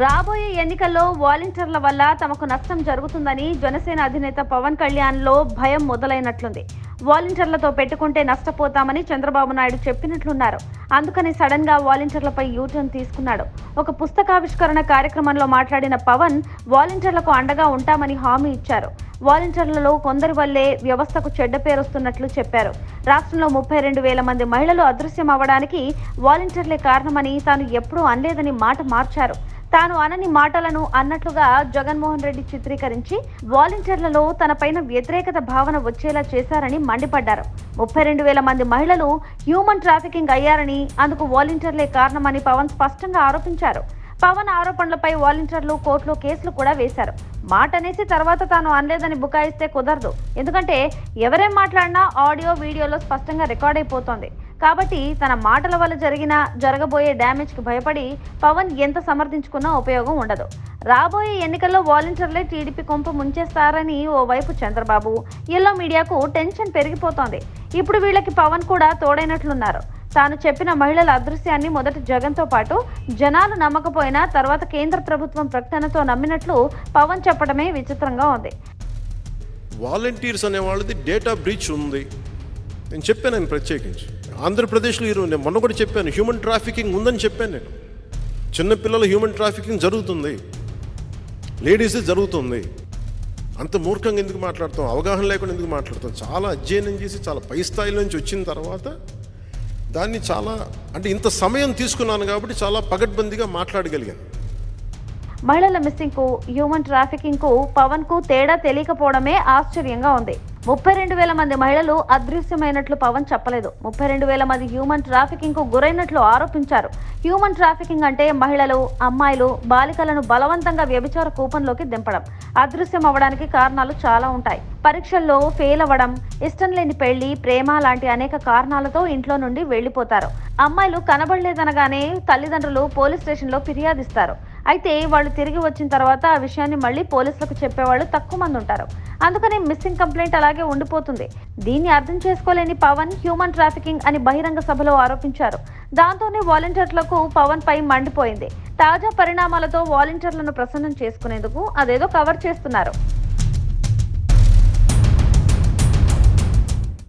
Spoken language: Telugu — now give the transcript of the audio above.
రాబోయే ఎన్నికల్లో వాలంటీర్ల వల్ల తమకు నష్టం జరుగుతుందని జనసేన అధినేత పవన్ కళ్యాణ్లో భయం మొదలైనట్లుంది. వాలంటీర్లతో పెట్టుకుంటే నష్టపోతామని చంద్రబాబు నాయుడు చెప్పినట్లున్నారు. అందుకని సడన్గా వాలంటీర్లపై యూటర్న్ తీసుకున్నాడు. ఒక పుస్తకావిష్కరణ కార్యక్రమంలో మాట్లాడిన పవన్ వాలంటీర్లకు అండగా ఉంటామని హామీ ఇచ్చారు. వాలంటీర్లలో కొందరి వల్లే వ్యవస్థకు చెడ్డ పేరొస్తున్నట్లు చెప్పారు. రాష్ట్రంలో ముప్పై రెండు వేల మంది మహిళలు అదృశ్యం అవ్వడానికి వాలంటీర్లే కారణమని తాను ఎప్పుడూ అనలేదని మాట మార్చారు. తాను అనని మాటలను అన్నట్లుగా జగన్మోహన్ రెడ్డి చిత్రీకరించి వాలంటీర్లలో తనపైన వ్యతిరేకత భావన వచ్చేలా చేశారని మండిపడ్డారు. ముప్పై రెండు వేల మంది మహిళలు హ్యూమన్ ట్రాఫికింగ్ అయ్యారని అందుకు వాలంటీర్లే కారణమని పవన్ స్పష్టంగా ఆరోపించారు. పవన్ ఆరోపణలపై వాలంటీర్లు కోర్టులో కేసులు కూడా వేశారు. మాట అనేసి తర్వాత తాను అనలేదని బుకాయిస్తే కుదరదు. ఎందుకంటే ఎవరేం మాట్లాడినా ఆడియో వీడియోలో స్పష్టంగా రికార్డ్ అయిపోతోంది. కాబట్టి తన మాటల వల్ల జరిగిన జరగబోయే డ్యామేజ్కి భయపడి పవన్ ఎంత సమర్థించుకున్నా ఉపయోగం ఉండదు. రాబోయే ఎన్నికల్లో వాలంటీర్లే టీడీపీ కొంపు ముంచేస్తారని ఓవైపు చంద్రబాబు ఎల్లో మీడియాకు టెన్షన్ పెరిగిపోతోంది. ఇప్పుడు వీళ్ళకి పవన్ కూడా తోడైనట్లున్నారు. తాను చెప్పిన మహిళల అదృశ్యాన్ని మొదట జగన్తో పాటు జనాలు నమ్మకపోయినా తర్వాత కేంద్ర ప్రభుత్వం ప్రకటనతో నమ్మినట్లు పవన్ చెప్పడమే విచిత్రంగా ఉంది. వాలంటీర్స్ అనే వాళ్ళది డేటా బ్రీచ్ ఉంది. నేను చెప్పాను నేను ప్రత్యేకించి. ఆంధ్రప్రదేశ్లో ఈరోజు నేను మొన్న కూడా చెప్పాను హ్యూమన్ ట్రాఫికింగ్ ఉందని చెప్పాను నేను. చిన్నపిల్లల హ్యూమన్ ట్రాఫికింగ్ జరుగుతుంది. లేడీస్ జరుగుతుంది. అంత మూర్ఖంగా ఎందుకు మాట్లాడతాం? అవగాహన లేకుండా ఎందుకు మాట్లాడతాం? చాలా అధ్యయనం చేసి చాలా పై స్థాయిలోంచి వచ్చిన తర్వాత దాన్ని చాలా అంటే ఇంత సమయం తీసుకున్నాను కాబట్టి చాలా పగడ్బందీగా మాట్లాడగలిగాను. మహిళల మిస్సింగ్కు హ్యూమన్ ట్రాఫికింగ్కు పవన్కు తేడా తెలియకపోవడమే ఆశ్చర్యంగా ఉంది. ముప్పై రెండు వేల మంది మహిళలు అదృశ్యమైనట్లు పవన్ చెప్పలేదు. ముప్పై రెండు వేల మంది హ్యూమన్ ట్రాఫికింగ్కు గురైనట్లు ఆరోపించారు. హ్యూమన్ ట్రాఫికింగ్ అంటే మహిళలు అమ్మాయిలు బాలికలను బలవంతంగా వ్యభిచార కూపంలోకి దింపడం. అదృశ్యం అవ్వడానికి కారణాలు చాలా ఉంటాయి. పరీక్షల్లో ఫెయిల్ అవ్వడం ఇష్టం లేని పెళ్ళి ప్రేమ లాంటి అనేక కారణాలతో ఇంట్లో నుండి వెళ్ళిపోతారు అమ్మాయిలు కనబడలేదనగానే తల్లిదండ్రులు పోలీస్ స్టేషన్లో ఫిర్యాదిస్తారు. అయితే వాళ్ళు తిరిగి వచ్చిన తర్వాత ఆ విషయాన్ని మళ్ళీ పోలీసులకు చెప్పేవాళ్ళు తక్కువ మంది ఉంటారు. అందుకనే మిస్సింగ్ కంప్లైంట్ అలాగే ఉండిపోతుంది. దీన్ని అర్థం చేసుకోలేని పవన్ హ్యూమన్ ట్రాఫికింగ్ అని బహిరంగ సభలో ఆరోపించారు. దాంతోనే వాలంటీర్లకు పవన్ పై మండిపోయింది. తాజా పరిణామాలతో వాలంటీర్లను ప్రసన్నం చేసుకునేందుకు అదేదో కవర్ చేస్తున్నారు.